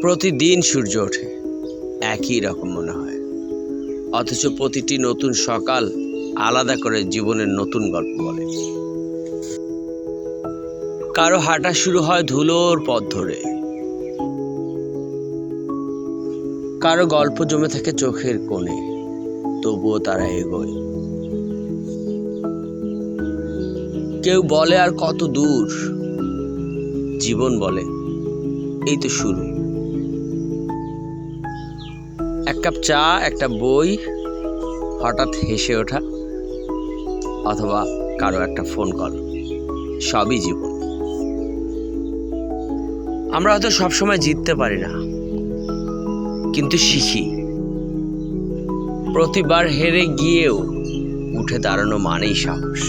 প্রতিদিন সূর্য ওঠে। একই রকম মনে হয়। অথচ প্রতিটি নতুন সকাল আলাদা করে জীবনের নতুন গল্প বলে। কারও হাঁটা শুরু হয় ধুলোর পথ ধরে। কারও গল্প জমে থাকে চোখের কোণে, তবুও তারা এগোয়। কেউ বলে আর কত দূর। জীবন বলে, এই তো শুরু। কাপ চা, একটা বই, হঠাৎ হেসে ওঠা, অথবা কারও একটা ফোন কল সবই জীবন। আমরা হয়তো সবসময় জিততে পারি না, কিন্তু শিখি। প্রতিবার হেরে গিয়েও উঠে দাঁড়ানো মানেই সাহস।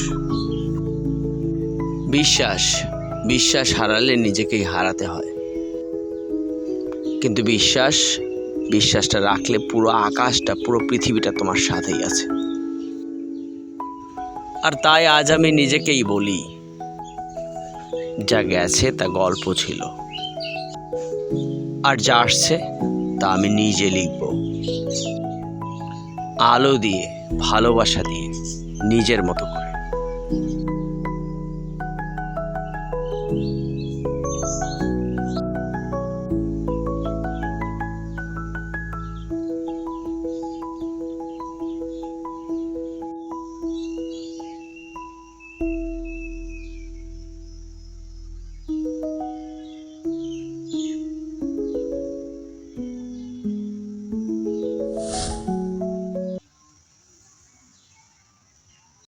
বিশ্বাস বিশ্বাস হারালে নিজেকেই হারাতে হয়। কিন্তু বিশ্বাস বিশ্বাসটা রাখলে পুরো আকাশটা, পুরো পৃথিবীটা তোমার সাথেই আছে। আর তাই আজ আমি নিজেকেই বলি, যা গেছে তা গল্প ছিল। আর যা আসছে তা আমি নিজে লিখব। আলো দিয়ে, ভালোবাসা দিয়ে, নিজের মতো করে।